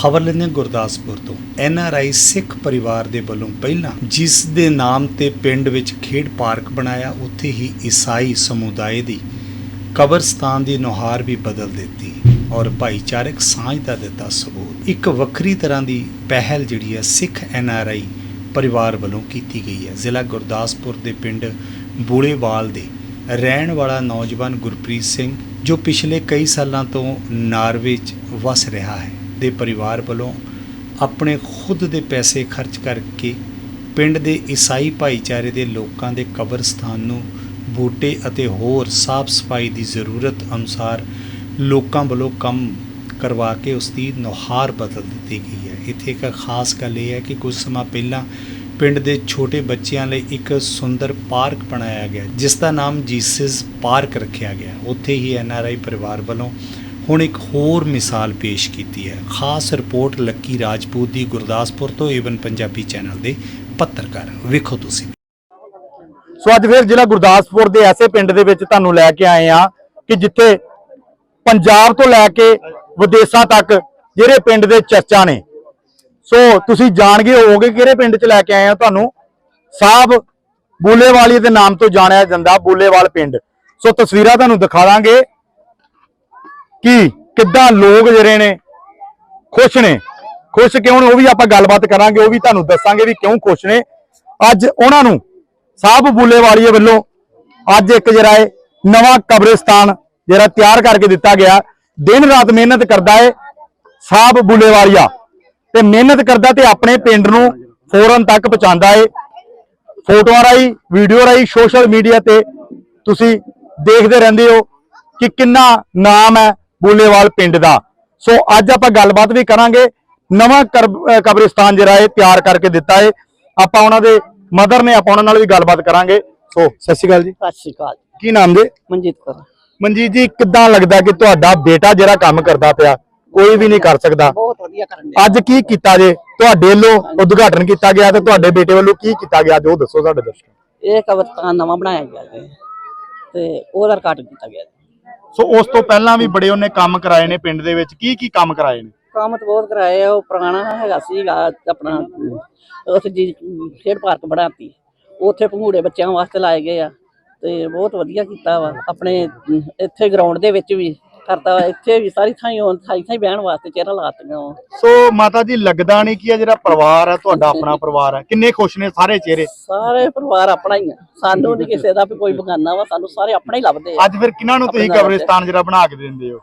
ਖਬਰ ਲੈਂਦੇ ਹਾਂ ਗੁਰਦਾਸਪੁਰ ਤੋਂ। ਐਨ ਆਰ ਆਈ ਸਿੱਖ ਪਰਿਵਾਰ ਦੇ ਵੱਲੋਂ ਪਹਿਲਾਂ ਜਿਸ ਦੇ ਨਾਮ ਤੇ ਪਿੰਡ ਵਿੱਚ ਖੇਡ ਪਾਰਕ ਬਣਾਇਆ, ਉੱਥੇ ਹੀ ਈਸਾਈ ਸਮੁਦਾਇ ਦੀ ਕਬਰਸਤਾਨ ਦੀ ਨੁਹਾਰ ਵੀ ਬਦਲ ਦਿੱਤੀ ਔਰ ਭਾਈਚਾਰਕ ਸਾਂਝ ਦਾ ਦਿੱਤਾ ਸਬੂਤ। ਇੱਕ ਵੱਖਰੀ ਤਰ੍ਹਾਂ ਦੀ ਪਹਿਲ ਜਿਹੜੀ ਹੈ ਸਿੱਖ ਐਨ ਆਰ ਆਈ ਪਰਿਵਾਰ ਵੱਲੋਂ ਕੀਤੀ ਗਈ ਹੈ। ਜ਼ਿਲ੍ਹਾ ਗੁਰਦਾਸਪੁਰ ਦੇ ਪਿੰਡ ਬੂਲੇਵਾਲ ਦੇ ਰਹਿਣ ਵਾਲਾ ਨੌਜਵਾਨ ਗੁਰਪ੍ਰੀਤ ਸਿੰਘ, ਜੋ ਪਿਛਲੇ ਕਈ ਸਾਲਾਂ ਤੋਂ ਨਾਰਵੇ 'ਚ ਵਸ ਰਿਹਾ ਹੈ। ਦੇ ਪਰਿਵਾਰ ਵੱਲੋਂ ਆਪਣੇ ਖੁਦ ਦੇ ਪੈਸੇ ਖਰਚ ਕਰਕੇ ਪਿੰਡ ਦੇ ਈਸਾਈ ਭਾਈਚਾਰੇ ਦੇ ਲੋਕਾਂ ਦੇ ਕਬਰਸਤਾਨ ਨੂੰ ਬੂਟੇ ਅਤੇ ਹੋਰ ਸਾਫ਼ ਸਫ਼ਾਈ ਦੀ ਜ਼ਰੂਰਤ ਅਨੁਸਾਰ ਲੋਕਾਂ ਵੱਲੋਂ ਕੰਮ ਕਰਵਾ ਕੇ ਉਸ ਦੀ ਨੁਹਾਰ ਬਦਲ ਦਿੱਤੀ ਗਈ ਹੈ। ਇੱਥੇ ਇੱਕ ਖਾਸ ਗੱਲ ਇਹ ਹੈ ਕਿ ਕੁਝ ਸਮਾਂ ਪਹਿਲਾਂ ਪਿੰਡ ਦੇ ਛੋਟੇ ਬੱਚਿਆਂ ਲਈ ਇੱਕ ਸੁੰਦਰ ਪਾਰਕ ਬਣਾਇਆ ਗਿਆ, ਜਿਸ ਦਾ ਨਾਮ ਜੀਸਸ ਪਾਰਕ ਰੱਖਿਆ ਗਿਆ। ਉੱਥੇ ਹੀ ਐਨਆਰਆਈ ਪਰਿਵਾਰ ਵੱਲੋਂ ਹੁਣ ਇੱਕ ਹੋਰ ਮਿਸਾਲ ਪੇਸ਼ ਕੀਤੀ ਹੈ। ਖਾਸ ਰਿਪੋਰਟ ਲੱਕੀ ਰਾਜਪੂਤ ਦੀ ਗੁਰਦਾਸਪੁਰ ਤੋਂ, ਏਵਨ ਪੰਜਾਬੀ ਚੈਨਲ ਦੇ ਪੱਤਰਕਾਰ। ਵੇਖੋ ਤੁਸੀਂ। ਸੋ ਅੱਜ ਫਿਰ ਜ਼ਿਲ੍ਹਾ ਗੁਰਦਾਸਪੁਰ ਦੇ ਐਸੇ ਪਿੰਡ ਦੇ ਵਿੱਚ ਤੁਹਾਨੂੰ ਲੈ ਕੇ ਆਏ ਆ ਕਿ ਜਿੱਥੇ ਪੰਜਾਬ ਤੋਂ ਲੈ ਕੇ ਵਿਦੇਸ਼ਾਂ ਤੱਕ ਜਿਹੜੇ ਪਿੰਡ ਦੇ ਚਰਚਾ ਨੇ। ਸੋ ਤੁਸੀਂ ਜਾਣ ਗਏ ਹੋਵੋਗੇ ਕਿਹੜੇ ਪਿੰਡ 'ਚ ਲੈ ਕੇ ਆਏ ਆ ਤੁਹਾਨੂੰ ਸਾਹਿਬ ਬੂਲੇਵਾਲੀ ਦੇ ਨਾਮ ਤੋਂ ਜਾਣਿਆ ਜਾਂਦਾ, ਬੂਲੇਵਾਲ ਪਿੰਡ। ਸੋ ਤਸਵੀਰਾਂ ਤੁਹਾਨੂੰ ਦਿਖਾ ਦਾਂਗੇ। ਕਿ? ਕਿੱਦਾਂ ਲੋਕ ਜਿਹੜੇ ਨੇ ਖੁਸ਼ ਨੇ? ਖੁਸ਼ ਕਿਉਂ ਨੇ? ਉਹ ਵੀ ਆਪਾਂ ਗੱਲਬਾਤ ਕਰਾਂਗੇ, ਉਹ ਵੀ ਤੁਹਾਨੂੰ ਦੱਸਾਂਗੇ ਵੀ ਕਿਉਂ ਖੁਸ਼ ਨੇ। ਅੱਜ ਉਹਨਾਂ ਨੂੰ ਸਾਹਿਬ ਬੁੱਲੇਵਾਲੀਏ ਵੱਲੋਂ ਅੱਜ ਇੱਕ ਜਿਹੜਾ ਹੈ ਨਵਾਂ ਕਬਰਿਸਤਾਨ ਜਿਹੜਾ ਤਿਆਰ ਕਰਕੇ ਦਿੱਤਾ ਗਿਆ। ਦਿਨ ਰਾਤ ਮਿਹਨਤ ਕਰਦਾ ਹੈ ਸਾਹਿਬ ਬੁੱਲੇਵਾਲੀਆ ਤੇ ਮਿਹਨਤ ਕਰਦਾ ਤੇ ਆਪਣੇ ਪਿੰਡ ਨੂੰ ਫੋਰਨ ਤੱਕ ਪਹੁੰਚਾਉਂਦਾ ਹੈ ਫੋਟੋਆਂ ਰਾਹੀਂ, ਵੀਡੀਓ ਰਾਹੀਂ, ਸੋਸ਼ਲ ਮੀਡੀਆ ਤੇ ਤੁਸੀਂ ਦੇਖਦੇ ਰਹਿੰਦੇ ਹੋ ਕਿ ਕਿੰਨਾ ਨਾਮ ਹੈ ਬੁੱਲੇਵਾਲ ਪਿੰਡ ਦਾ। ਸੋ ਅੱਜ ਆਪਾਂ ਗੱਲਬਾਤ ਵੀ ਕਰਾਂਗੇ। ਨਵਾਂ ਕਬਰਿਸਤਾਨ ਜਿਹੜਾ ਹੈ ਤਿਆਰ ਕਰਕੇ ਦਿੱਤਾ ਹੈ ਆਪਾਂ ਉਹਨਾਂ ਦੇ ਮਦਰ ਨੇ ਆਪਾਂ ਉਹਨਾਂ ਨਾਲ ਵੀ ਗੱਲਬਾਤ ਕਰਾਂਗੇ। ਸੋ ਸਤਿ ਸ਼੍ਰੀ ਅਕਾਲ ਜੀ। ਸਤਿ ਸ਼੍ਰੀ ਅਕਾਲ ਕੀ ਨਾਮ ਜੀ? ਮਨਜੀਤ ਕੌਰ। ਮਨਜੀਤ ਜੀ ਕਿੱਦਾਂ ਲੱਗਦਾ ਕਿ ਤੁਹਾਡਾ ਬੇਟਾ ਜਿਹੜਾ ਕੰਮ ਕਰਦਾ ਪਿਆ ਕੋਈ ਵੀ ਨਹੀਂ ਕਰ ਸਕਦਾ। ਬਹੁਤ ਵਧੀਆ ਕਰਨ ਦੇ ਅੱਜ ਕੀ ਕੀਤਾ ਜੇ? ਤੁਹਾਡੇ ਵੱਲੋਂ ਉਦਘਾਟਨ ਕੀਤਾ ਗਿਆ ਤੇ ਤੁਹਾਡੇ ਬੇਟੇ ਵੱਲੋਂ ਕੀ ਕੀਤਾ ਗਿਆ? ਜੋ ਦੱਸੋ ਸਾਡੇ ਦਰਸ਼ਕਾਂ। ਇਹ ਕਬਰਸਤਾਨ ਨਵਾਂ ਬਣਾਇਆ ਗਿਆ ਹੈ ਤੇ ਉਹਦਾ ਰਿਕਾਰਡ ਕੀਤਾ ਗਿਆ। ਸੋ ਉਸ ਤੋਂ ਪਹਿਲਾਂ ਵੀ ਬੜੇ ਉਹਨੇ ਕੰਮ ਕਰਾਏ ਨੇ ਪਿੰਡ ਦੇ ਵਿੱਚ। ਕੀ ਕੀ ਕੰਮ ਕਰਾਏ ਨੇ? ਕੰਮ ਤਾਂ ਬਹੁਤ ਕਰਾਏ ਆ, ਉਹ ਪੁਰਾਣਾ ਹੈਗਾ ਸੀਗਾ ਆਪਣਾ, ਉੱਥੇ ਜੀ ਖੇਡ ਪਾਰਕ ਬਣਾਤੀ। ਉੱਥੇ ਭੰਗੂੜੇ ਬੱਚਿਆਂ ਵਾਸਤੇ ਲਾਏ ਗਏ ਆ, ਤੇ ਬਹੁਤ ਵਧੀਆ ਕੀਤਾ ਵਾ। ਆਪਣੇ ਇੱਥੇ ਗਰਾਊਂਡ ਦੇ ਵਿੱਚ ਵੀ ਕਰਤਾ ਵਾ ਇੱਥੇ ਵੀ ਸਾਰੀ ਥਾਂ ਸਾਰੀ ਥਾਂ ਬਹਿਣ ਵਾਸਤੇ ਚੇਅਰਾਂ ਲਾਤੀਆਂ ਸੋ ਮਾਤਾ ਜੀ ਲੱਗਦਾ ਨਹੀਂ ਕਿ ਇਹ ਜਿਹੜਾ ਪਰਿਵਾਰ ਹੈ ਤੁਹਾਡਾ ਆਪਣਾ ਪਰਿਵਾਰ ਹੈ। ਕਿੰਨੇ ਖੁਸ਼ ਨੇ ਸਾਰੇ ਚਿਹਰੇ? ਸਾਰੇ ਪਰਿਵਾਰ ਆਪਣਾ ਹੀ ਆ। ਸਾਨੂੰ ਨਹੀਂ ਕਿਸੇ ਦਾ ਵੀ ਕੋਈ ਬਗਾਨਾ ਵਾ ਸਾਨੂੰ ਸਾਰੇ ਆਪਣੇ ਹੀ ਲੱਭਦੇ ਆ। ਅੱਜ ਫਿਰ ਕਿਹਨਾਂ ਨੂੰ ਤੁਸੀਂ ਕਬਰਿਸਤਾਨ ਜਿਹੜਾ ਬਣਾ ਕੇ ਦਿੰਦੇ ਹੋ?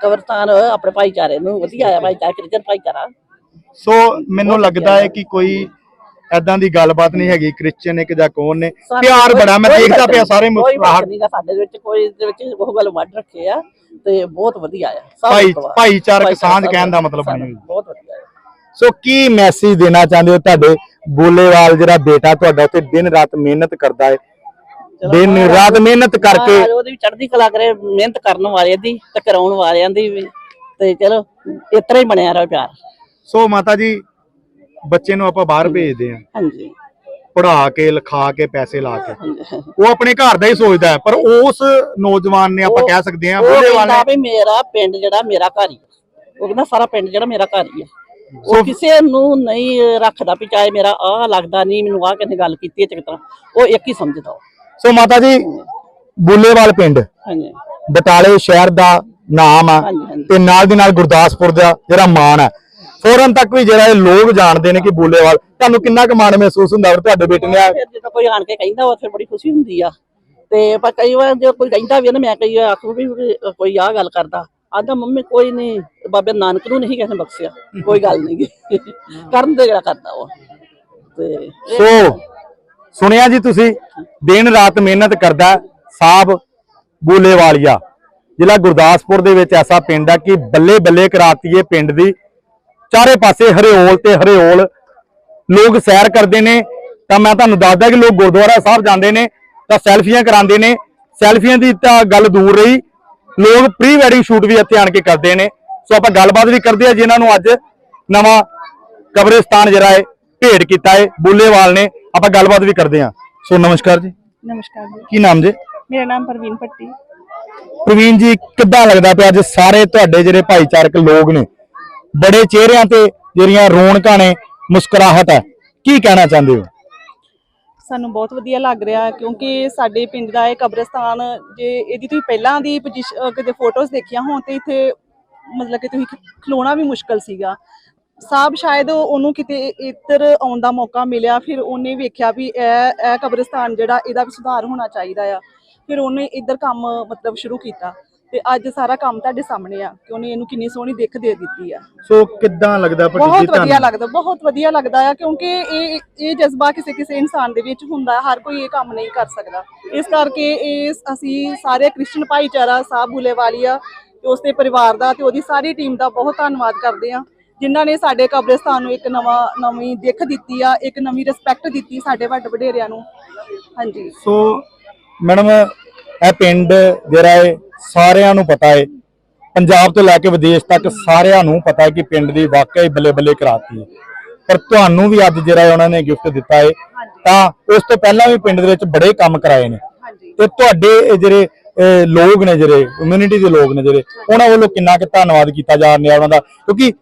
ਕਬਰਸਤਾਨ ਆਪਣੇ ਭਾਈਚਾਰੇ ਨੂੰ ਵਧੀਆ ਆ ਭਾਈਚਾਰਾ ਕ੍ਰਿਸਚਨ ਭਾਈਚਾਰਾ। ਸੋ ਮੈਨੂੰ ਲੱਗਦਾ ਹੈ ਕਿ ਕੋਈ ਐਦਾਂ ਦੀ ਗੱਲਬਾਤ ਨਹੀਂ ਹੈਗੀ ਕ੍ਰਿਸਚੀਅਨ ਇੱਕ ਜਾਂ ਕੌਣ ਨੇ। ਸਾਨੂੰ ਪਿਆਰ ਕੋਈ- ਬੜਾ ਮੈਂ ਕੋਈ ਦੇਖਦਾ ਫ਼ਰਕ ਪਿਆ ਸਾਰੇ ਕੋਈ ਮੁਸਕਰਾਹਟ। ਫ਼ਰਕ ਨਹੀਂਗਾ ਸਾਡੇ ਵਿੱਚ ਕੋਈ ਦੇ ਵਿੱਚ ਉਹ ਗੱਲ ਵੱਢ ਰੱਖੇ ਆ। ਤੇ ਬਹੁਤ ਵਧੀਆ ਆ। ਸਭ ਭਾਈ-। ਭਾਈਚਾਰਕ ਸਾਂਝ ਸਭ ਕਹਿਣ ਦਾ ਮਤਲਬ ਸਾਨੂੰ ਬਣੀ ਹੋਈ। ਬਹੁਤ ਵਧੀਆ ਆ। ਸੋ ਕੀ ਮੈਸੇਜ ਦੇਣਾ ਚਾਹੁੰਦੇ ਹੋ ਤੁਹਾਡੇ? ਬੋਲੇਵਾਲ ਜਿਹੜਾ ਬੇਟਾ ਤੁਹਾਡਾ ਉੱਥੇ ਦਿਨ ਰਾਤ ਮਿਹਨਤ ਕਰਦਾ ਹੈ। ਚਲੋ ਦਿਨ ਮਹਾਰਾਜ- ਰਾਤ ਮਿਹਨਤ ਕਰਕੇ। ਮਹਾਰਾਜ ਉਹਦੀ ਵੀ ਚੜ੍ਹਦੀ ਕਲਾ ਕਰੇ ਮਿਹਨਤ ਕਰਨ ਵਾਲੇ ਦੀ ਤੇ ਕਰਾਉਣ ਵਾਲਿਆਂ ਦੀ ਵੀ। ਤੇ ਚਲੋ ਇਸ ਤਰ੍ਹਾਂ ਹੀ ਬਣਿਆ ਰਹੇ ਪਿਆਰ। ਸੋ ਮਾਤਾ ਜੀ ਬੱਚੇ ਨੂੰ ਆਪਾਂ ਬਾਹਰ ਭੇਜਦੇ ਆ ਹਾਂਜੀ। ਪੜ੍ਹਾ ਕੇ ਲਿਖਾ ਕੇ ਪੈਸੇ ਲਾ ਕੇ। ਉਹ ਆਪਣੇ ਘਰ ਦਾ ਹੀ ਸੋਚਦਾ ਹੈ ਪਰ ਉਸ ਨੌਜਵਾਨ ਨੇ ਆਪਾਂ ਕਹਿ ਸਕਦੇ ਹਾਂ ਉਹ ਬੁੱਲੇਵਾਲ ਕਹਿੰਦਾ ਵੀ ਮੇਰਾ ਪਿੰਡ ਜਿਹੜਾ ਮੇਰਾ ਘਰ ਹੀ ਆ। ਉਹ ਕਹਿੰਦਾ ਸਾਰਾ ਪਿੰਡ ਜਿਹੜਾ ਮੇਰਾ ਘਰ ਹੀ ਆ। ਉਹ ਕਿਸੇ ਨੂੰ ਨਹੀਂ ਰੱਖਦਾ ਵੀ ਚਾਹੇ ਮੇਰਾ ਆਹ ਲੱਗਦਾ ਨਹੀਂ ਮੈਨੂੰ ਆਹ ਕਿਨੇ ਗੱਲ ਕੀਤੀ ਹੈ ਚੰਗੀ ਤਰ੍ਹਾਂ। ਉਹ ਇੱਕ ਹੀ ਸਮਝਦਾ ਉਹ। ਸੋ ਮਾਤਾ ਜੀ ਬੁੱਲੇਵਾਲ ਪਿੰਡ। ਹਾਂਜੀ। ਬਟਾਲੇ ਸ਼ਹਿਰ ਦਾ ਨਾਮ ਆ ਹਾਂਜੀ ਹਾਂਜੀ। ਤੇ ਨਾਲ ਦੀ ਨਾਲ ਗੁਰਦਾਸਪੁਰ ਦਾ ਜਿਹੜਾ ਮਾਣ ਹੈ ਫੌਰਨ ਤੱਕ ਵੀ ਜਿਹੜਾ ਇਹ ਲੋਕ ਜਾਣਦੇ ਨੇ ਕਿ ਬੁੱਲੇਵਾਲ ਤੁਹਾਨੂੰ ਕਿੰਨਾ ਕੁ ਮਾਣ ਮਹਿਸੂਸ ਹੁੰਦਾ ਵੀ ਤੁਹਾਡੇ ਬੇਟੇ ਨੇ? ਆ- ਫਿਰ ਜਦੋਂ ਕੋਈ ਆਣ ਕੇ ਕਹਿੰਦਾ ਉਹ ਫਿਰ ਬੜੀ ਖੁਸ਼ੀ ਹੁੰਦੀ ਆ। ਤੇ ਪਰ ਕਈ ਵਾਰ ਜੇ ਕੋਈ ਕਹਿੰਦਾ ਵੀ ਆ ਨਾ ਮੈਂ ਕਈ ਵਾਰ ਆਖੂ ਵੀ ਕੋਈ ਆਹ ਗੱਲ ਕਰਦਾ। ਆਂਦਾ ਮੰਮੀ ਕੋਈ ਨਹੀਂ ਬਾਬੇ ਨਾਨਕ ਨੂੰ ਨਹੀਂ ਕਿਸੇ ਨੇ ਬਖਸ਼ਿਆ। ਕੋਈ ਗੱਲ ਨਹੀਂ ਕਰਨ ਦੇ ਜਿਹੜਾ ਕਰਦਾ ਉਹ ਤੇ ਸੋ ਸੁਣਿਆ ਜੀ ਤੁਸੀਂ ਦਿਨ ਰਾਤ ਮਿਹਨਤ ਕਰਦਾ ਸਾਹਿਬ ਬੂਲੇਵਾਲੀਆ। ਜ਼ਿਲ੍ਹਾ ਗੁਰਦਾਸਪੁਰ ਦੇ ਵਿੱਚ ਐਸਾ ਪਿੰਡ ਹੈ ਕਿ ਬੱਲੇ ਬੱਲੇ ਕਰਾਤੀ ਹੈ ਪਿੰਡ ਦੀ। ਚਾਰੇ ਪਾਸੇ ਹਰਿਓਲ ਤੇ ਹਰਿਓਲ। ਲੋਕ ਸੈਰ ਕਰਦੇ ਨੇ ਤਾਂ ਮੈਂ ਤੁਹਾਨੂੰ ਦੱਸਦਾ ਕਿ ਲੋਕ ਗੁਰਦੁਆਰਾ ਸਾਹਿਬ ਜਾਂਦੇ ਨੇ ਤਾਂ ਸੈਲਫੀਆਂ ਕਰਾਉਂਦੇ ਨੇ। ਸੈਲਫੀਆਂ ਦੀ ਤਾਂ ਗੱਲ ਦੂਰ ਰਹੀ। ਲੋਕ ਪ੍ਰੀ ਵੈਡਿੰਗ ਸ਼ੂਟ ਵੀ ਇੱਥੇ ਆਣ ਕੇ ਕਰਦੇ ਨੇ। ਸੋ ਆਪਾਂ ਗੱਲਬਾਤ ਵੀ ਕਰਦੇ ਆ ਜਿਨ੍ਹਾਂ ਨੂੰ ਅੱਜ ਨਵਾਂ ਕਬਰਿਸਤਾਨ ਜਿਹੜਾ ਹੈ ਭੇਟ ਕੀਤਾ ਹੈ ਬੁੱਲੇਵਾਲ ਨੇ। ਆਪਾਂ ਗੱਲਬਾਤ ਵੀ ਕਰਦੇ ਆ ਸੋ ਨਮਸਕਾਰ ਜੀ। ਨਮਸਕਾਰ ਜੀ। ਕੀ ਨਾਮ ਜੀ? ਮੇਰਾ ਨਾਮ ਪ੍ਰਵੀਨ ਭੱਟੀ। ਪ੍ਰਵੀਨ ਜੀ ਕਿੱਦਾਂ ਲੱਗਦਾ ਪਿਆ ਅੱਜ ਸਾਰੇ ਤੁਹਾਡੇ ਜਿਹੜੇ ਭਾਈਚਾਰਕ ਲੋਕ ਨੇ? ਬੜੇ ਚਿਹਰਿਆਂ ਤੇ ਜਿਹੜੀਆਂ ਰੌਣਕਾਂ ਨੇ, ਮੁਸਕਰਾਹਟ ਹੈ। ਕੀ ਕਹਿਣਾ ਚਾਹੁੰਦੇ ਹੋ? ਸਾਨੂੰ ਬਹੁਤ ਵਧੀਆ ਲੱਗ ਰਿਹਾ ਕਿਉਂਕਿ ਸਾਡੇ ਪਿੰਡ ਦਾ ਇਹ ਕਬਰਸਤਾਨ, ਜੇ ਇਹਦੀ ਤੁਸੀਂ ਪਹਿਲਾਂ ਦੀ ਕਿਤੇ ਫੋਟੋਜ਼ ਦੇਖੀਆਂ ਹੋਣ ਤੇ ਇੱਥੇ ਮਤਲਬ ਕਿ ਤੁਸੀਂ ਖਲੋਣਾ ਵੀ ਮੁਸ਼ਕਲ ਸੀਗਾ। ਸਾਹਿਬ ਸ਼ਾਇਦ ਉਹਨੂੰ ਕਿਤੇ ਇੱਧਰ ਆਉਣ ਦਾ ਮੌਕਾ ਮਿਲਿਆ, ਫਿਰ ਉਹਨੇ ਵੇਖਿਆ ਵੀ ਇਹ ਇਹ ਕਬਰਸਤਾਨ ਜਿਹੜਾ ਇਹਦਾ ਵੀ ਸੁਧਾਰ ਹੋਣਾ ਚਾਹੀਦਾ ਆ। ਫਿਰ ਉਹਨੇ ਇੱਧਰ ਕੰਮ ਮਤਲਬ ਸ਼ੁਰੂ ਕੀਤਾ। ਤੇ ਅੱਜ ਸਾਰਾ ਕੰਮ ਤੁਹਾਡੇ ਸਾਹਮਣੇ ਆ ਕਿ ਉਹਨੇ ਇਹਨੂੰ ਕਿੰਨੀ ਸੋਹਣੀ ਦਿੱਖ ਦੇ ਦਿੱਤੀ ਆ। ਸੋ ਕਿੱਦਾਂ ਲੱਗਦਾ ਜੀ ਬਹੁਤ ਵਧੀਆ ਤੁਹਾਨੂੰ? ਲੱਗਦਾ ਬਹੁਤ ਵਧੀਆ ਲੱਗਦਾ ਆ ਕਿਉਂਕਿ ਇਹ ਇਹ ਜਜ਼ਬਾ ਕਿਸੇ ਕਿਸੇ ਇਨਸਾਨ ਦੇ ਵਿੱਚ ਹੁੰਦਾ ਹਰ ਕੋਈ ਇਹ ਕੰਮ ਨਹੀਂ ਕਰ ਸਕਦਾ। ਇਸ ਕਰਕੇ ਇਹ ਅਸੀਂ ਸਾਰੇ ਕ੍ਰਿਸਚਨ ਭਾਈਚਾਰਾ ਸਾਹਿਬ ਬੁਲੇਵਾਲੀਆ ਤੇ ਉਸਦੇ ਪਰਿਵਾਰ ਦਾ ਤੇ ਉਹਦੀ ਸਾਰੀ ਟੀਮ ਦਾ ਬਹੁਤ ਧੰਨਵਾਦ ਕਰਦੇ ਆ ਜਿਨ੍ਹਾਂ ਨੇ ਸਾਡੇ ਕਬਰਸਤਾਨ ਨੂੰ ਇੱਕ ਨਵਾਂ ਨਵੀਂ ਦਿੱਖ ਦਿੱਤੀ ਆ ਇੱਕ ਨਵੀਂ ਰਿਸਪੈਕਟ ਦਿੱਤੀ ਸਾਡੇ ਵੱਡ ਵਡੇਰਿਆਂ ਨੂੰ। ਹਾਂਜੀ। ਸੋ ਮੈਡਮ ਇਹ ਪਿੰਡ ਜਿਹੜਾ ਹੈ ਸਾਰਿਆਂ ਨੂੰ ਪਤਾ ਹੈ ਪੰਜਾਬ ਤੋਂ ਲੈ ਕੇ ਵਿਦੇਸ਼ ਤੱਕ ਸਾਰਿਆਂ ਨੂੰ ਪਤਾ ਹੈ ਕਿ ਪਿੰਡ ਦੀ ਵਾਕਿਆ ਹੀ ਬੱਲੇ ਬੱਲੇ ਕਰਾਤੀ ਹੈ ਪਰ ਤੁਹਾਨੂੰ ਵੀ ਅੱਜ ਜਿਹੜਾ ਉਹਨਾਂ ਨੇ ਗਿਫਟ ਦਿੱਤਾ ਹੈ ਤਾਂ ਉਸ ਤੋਂ ਪਹਿਲਾਂ ਵੀ ਪਿੰਡ ਦੇ ਵਿੱਚ ਬੜੇ ਕੰਮ ਕਰਾਏ ਨੇ। ਤੇ ਤੁਹਾਡੇ ਜਿਹੜੇ ਲੋਕ ਨੇ ਜਿਹੜੇ ਕਮਿਊਨਿਟੀ ਦੇ ਲੋਕ ਨੇ ਜਿਹੜੇ ਉਹਨਾਂ ਵੱਲੋਂ ਕਿੰਨਾ ਕਿ ਧੰਨਵਾਦ ਕੀਤਾ ਜਾ ਰਿਹਾ ਉਹਨਾਂ ਦਾ? ਕਿਉਂਕਿ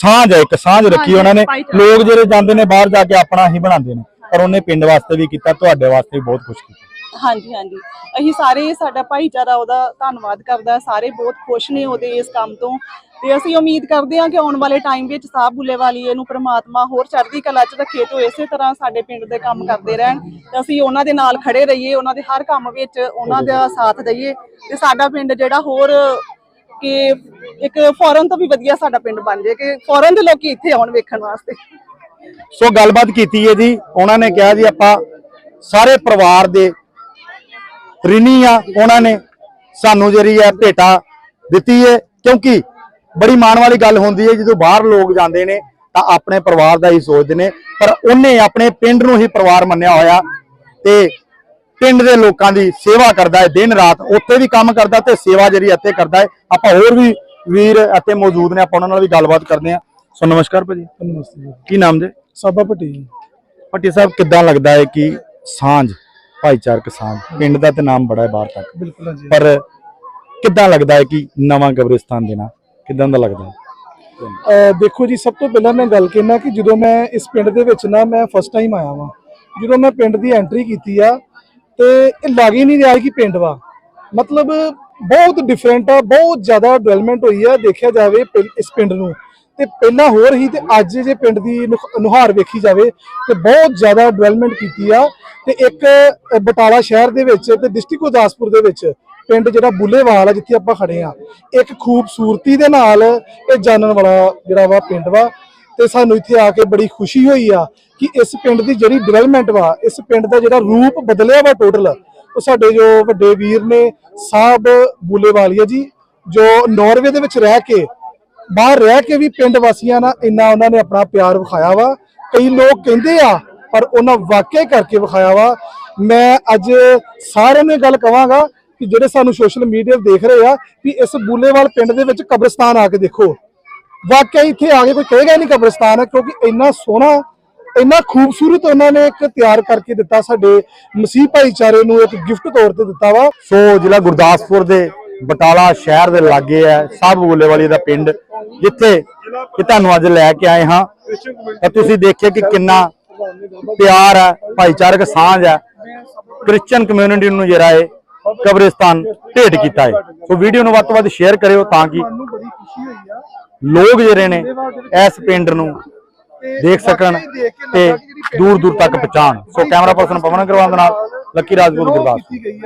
ਸਾਂਝ ਹੈ ਇੱਕ ਸਾਂਝ ਰੱਖੀ ਉਹਨਾਂ ਨੇ। ਲੋਕ ਜਿਹੜੇ ਜਾਂਦੇ ਨੇ ਬਾਹਰ ਜਾ ਕੇ ਆਪਣਾ ਹੀ ਬਣਾਉਂਦੇ ਨੇ। ਪਰ ਉਹਨੇ ਪਿੰਡ ਵਾਸਤੇ ਵੀ ਕੀਤਾ ਤੁਹਾਡੇ ਵਾਸਤੇ ਵੀ ਬਹੁਤ ਕੁਝ ਕੀਤਾ। ਹਾਂਜੀ ਹਾਂਜੀ। ਅਸੀਂ ਸਾਰੇ ਸਾਡਾ ਭਾਈਚਾਰਾ ਉਹਦਾ ਧੰਨਵਾਦ ਕਰਦਾ, ਸਾਰੇ ਬਹੁਤ ਖੁਸ਼ ਨੇ ਉਹਦੇ ਇਸ ਕੰਮ ਤੋਂ। ਤੇ ਅਸੀਂ ਉਮੀਦ ਕਰਦੇ ਹਾਂ ਕਿ ਆਉਣ ਵਾਲੇ ਟਾਈਮ ਵਿੱਚ ਸਾਹਿਬ ਬੁੱਲੇਵਾਲੀਏ ਨੂੰ ਪ੍ਰਮਾਤਮਾ ਹੋਰ ਚੜ੍ਹਦੀ ਕਲਾ 'ਚ ਰੱਖੇ ਤੇ ਇਸੇ ਤਰ੍ਹਾਂ ਸਾਡੇ ਪਿੰਡ ਦੇ ਕੰਮ ਕਰਦੇ ਰਹਿਣ। ਤੇ ਅਸੀਂ ਉਹਨਾਂ ਦੇ ਨਾਲ ਖੜੇ ਰਹੀਏ, ਉਹਨਾਂ ਦੇ ਹਰ ਕੰਮ ਵਿੱਚ ਉਹਨਾਂ ਦਾ ਸਾਥ ਦਈਏ। ਤੇ ਸਾਡਾ ਪਿੰਡ ਜਿਹੜਾ ਹੋਰ ਕਿ ਇੱਕ ਫੋਰਨ ਤੋਂ ਵੀ ਵਧੀਆ ਸਾਡਾ ਪਿੰਡ ਬਣ ਜਾਏ, ਕਿ ਫੋਰਨ ਦੇ ਲੋਕੀ ਇੱਥੇ ਆਉਣ ਵੇਖਣ ਵਾਸਤੇ। ਸੋ ਗੱਲਬਾਤ ਕੀਤੀ ਹੈ ਜੀ। ਉਹਨਾਂ ਨੇ ਕਿਹਾ ਜੀ, ਆਪਾਂ ਸਾਰੇ ਪਰਿਵਾਰ ਦੇ ਰਿਣੀ ਆ ਉਹਨਾਂ ਨੇ ਸਾਨੂੰ ਜਿਹੜੀ ਹੈ ਭੇਟਾ ਦਿੱਤੀ ਹੈ ਕਿਉਂਕਿ ਬੜੀ ਮਾਣ ਵਾਲੀ ਗੱਲ ਹੁੰਦੀ ਹੈ ਜਦੋਂ ਬਾਹਰ ਲੋਕ ਜਾਂਦੇ ਨੇ ਤਾਂ ਆਪਣੇ ਪਰਿਵਾਰ ਦਾ ਹੀ ਸੋਚਦੇ ਨੇ ਪਰ ਉਹਨੇ ਆਪਣੇ ਪਿੰਡ ਨੂੰ ਹੀ ਪਰਿਵਾਰ ਮੰਨਿਆ ਹੋਇਆ ਤੇ ਪਿੰਡ ਦੇ ਲੋਕਾਂ ਦੀ ਸੇਵਾ ਕਰਦਾ ਹੈ ਦਿਨ ਰਾਤ ਉੱਥੇ ਵੀ ਕੰਮ ਕਰਦਾ ਤੇ ਸੇਵਾ ਜਿਹੜੀ ਇੱਥੇ ਕਰਦਾ ਹੈ ਆਪਾਂ ਹੋਰ ਵੀ ਵੀਰ ਇੱਥੇ ਮੌਜੂਦ ਨੇ ਆਪਾਂ ਉਹਨਾਂ ਨਾਲ ਵੀ ਗੱਲਬਾਤ ਕਰਦੇ ਹਾਂ। ਸੋ ਨਮਸਕਾਰ ਭਾਜੀ। ਨਮਸਤੇ। ਕੀ ਨਾਮ ਜੀ? ਸਾਬਾ ਭੱਟੀ। ਭੱਟੀ ਸਾਹਿਬ ਕਿੱਦਾਂ ਲੱਗਦਾ ਹੈ ਕਿ ਸਾਂਝ ਭਾਈਚਾਰਕ ਸਾਂਝ ਪਿੰਡ ਦਾ ਤੇ ਨਾਮ ਬੜਾ ਹੈ ਬਾਹਰ ਤੱਕ। ਬਿਲਕੁਲ ਜੀ। ਪਰ ਕਿੱਦਾਂ ਲੱਗਦਾ ਹੈ ਕਿ ਨਵਾਂ ਕਬਰਿਸਤਾਨ ਦੇਣਾ? ਕਿੱਦਾਂ ਦਾ ਲੱਗਦਾ ਹੈ? ਅਹ ਦੇਖੋ ਜੀ ਸਭ ਤੋਂ ਪਹਿਲਾਂ ਮੈਂ ਗੱਲ ਕਹਿਣਾ ਕਿ ਜਦੋਂ ਮੈਂ ਇਸ ਪਿੰਡ ਦੇ ਵਿੱਚ ਨਾ ਮੈਂ ਫਸਟ ਟਾਈਮ ਆਇਆ ਵਾਂ। ਜਦੋਂ ਮੈਂ ਪਿੰਡ ਦੀ ਐਂਟਰੀ ਕੀਤੀ ਆ ਤੇ ਇਹ ਲੱਗ ਹੀ ਨਹੀਂ ਰਿਹਾ ਕਿ ਪਿੰਡ ਵਾ। ਮਤਲਬ ਬਹੁਤ ਡਿਫਰੈਂਟ ਆ ਬਹੁਤ ਜ਼ਿਆਦਾ ਡਿਵੈਲਪਮੈਂਟ ਹੋਈ ਆ ਦੇਖਿਆ ਜਾਵੇ ਪਿੰ- ਇਸ ਪਿੰਡ ਨੂੰ। ਤੇ ਪਹਿਲਾਂ ਹੋਰ ਹੀ ਤੇ ਅੱਜ ਜੇ ਪਿੰਡ ਦੀ ਨੁਖ- ਨੁਹਾਰ ਵੇਖੀ ਜਾਵੇ ਤੇ ਬਹੁਤ ਜ਼ਿਆਦਾ ਡਿਵੈਲਪਮੈਂਟ ਕੀਤੀ ਆ। ਤੇ ਇੱਕ ਬਟਾਲਾ ਸ਼ਹਿਰ ਦੇ ਵਿੱਚ ਤੇ ਡਿਸਟ੍ਰਿਕਟ ਗੁਰਦਾਸਪੁਰ ਦੇ ਵਿੱਚ ਪਿੰਡ ਜਿਹੜਾ ਬੁੱਲੇਵਾਲ ਆ, ਜਿੱਥੇ ਆਪਾਂ ਖੜੇ ਆ, ਇੱਕ ਖੂਬਸੂਰਤੀ ਦੇ ਨਾਲ ਇਹ ਜਾਣਨ ਵਾਲਾ ਜਿਹੜਾ ਵਾ ਪਿੰਡ ਵਾ। ਤੇ ਸਾਨੂੰ ਇੱਥੇ ਆ ਕੇ ਬੜੀ ਖੁਸ਼ੀ ਹੋਈ ਆ ਕਿ ਇਸ ਪਿੰਡ ਦੀ ਜਿਹੜੀ ਡਿਵੈਲਪਮੈਂਟ ਵਾ, ਇਸ ਪਿੰਡ ਦਾ ਜਿਹੜਾ ਰੂਪ ਬਦਲਿਆ ਵਾ ਟੋਟਲ ਉਹ ਸਾਡੇ ਜੋ ਵੱਡੇ ਵੀਰ ਨੇ ਸਾਹਿਬ ਬੁੱਲੇਵਾਲੀਆ ਜੀ, ਜੋ ਨਾਰਵੇ ਦੇ ਵਿੱਚ ਰਹਿ ਕੇ ਬਾਹਰ ਰਹਿ ਕੇ ਵੀ ਪਿੰਡ ਵਾਸੀਆਂ ਨਾਲ ਇੰਨਾ ਉਹਨਾਂ ਨੇ ਆਪਣਾ ਪਿਆਰ ਵਿਖਾਇਆ ਵਾ। ਕਈ ਲੋਕ ਕਹਿੰਦੇ ਆ, ਪਰ ਉਹਨਾਂ ਵਾਕਿਆ ਕਰਕੇ ਵਿਖਾਇਆ ਵਾ। ਮੈਂ ਅੱਜ ਸਾਰਿਆਂ ਨੂੰ ਇਹ ਗੱਲ ਕਵਾਂਗਾ ਕਿ ਜਿਹੜੇ ਸਾਨੂੰ ਸੋਸ਼ਲ ਮੀਡੀਆ ਦੇਖ ਰਹੇ ਆ, ਵੀ ਇਸ ਬੂਲੇਵਾਲ ਪਿੰਡ ਦੇ ਵਿੱਚ ਕਬਰਸਤਾਨ ਆ ਕੇ ਦੇਖੋ। ਵਾਕਿਆ ਇੱਥੇ ਆ ਕੇ ਕੋਈ ਕਹੇਗਾ ਹੀ ਨਹੀਂ ਕਬਰਸਤਾਨ ਹੈ ਕਿਉਂਕਿ ਇੰਨਾ ਸੋਹਣਾ, ਇੰਨਾ ਖੂਬਸੂਰਤ ਉਹਨਾਂ ਨੇ ਇੱਕ ਤਿਆਰ ਕਰਕੇ ਦਿੱਤਾ ਸਾਡੇ ਮਸੀਹ ਭਾਈਚਾਰੇ ਨੂੰ ਇੱਕ ਗਿਫਟ ਤੌਰ ਤੇ ਦਿੱਤਾ ਵਾ। ਸੋ ਜ਼ਿਲ੍ਹਾ ਗੁਰਦਾਸਪੁਰ ਦੇ ਬਟਾਲਾ ਸ਼ਹਿਰ ਦੇ ਲਾਗੇ ਹੈ ਸਾਬ ਬੋਲੇਵਾਲੀ ਦਾ ਪਿੰਡ, ਜਿੱਥੇ ਕਿ ਤੁਹਾਨੂੰ ਅੱਜ ਲੈ ਕੇ ਆਏ ਹਾਂ। ਤਾਂ ਤੁਸੀਂ ਦੇਖਿਆ ਕਿ ਕਿੰਨਾ ਪਿਆਰ ਹੈ, ਭਾਈਚਾਰਕ ਸਾਂਝ ਹੈ। ਕ੍ਰਿਸਚੀਅਨ ਕਮਿਊਨਿਟੀ ਨੂੰ ਜਿਹੜਾ ਹੈ ਕਬਰਿਸਤਾਨ ਭੇਟ ਕੀਤਾ ਹੈ। ਸੋ ਵੀਡੀਓ ਨੂੰ ਵੱਧ ਤੋਂ ਵੱਧ ਸ਼ੇਅਰ ਕਰਿਓ ਤਾਂ ਕਿ ਲੋਕ ਜਿਹੜੇ ਨੇ ਇਸ ਪਿੰਡ ਨੂੰ ਦੇਖ ਸਕਣ ਤੇ ਦੂਰ ਦੂਰ ਤੱਕ ਪਹੁੰਚਾਣ so camera person Pawan Agarwal ਦੇ ਨਾਲ ਲੱਕੀ ਰਾਜਪੂਤ ਗੁਰਦਾਸਪੁਰ ਕੀਤੀ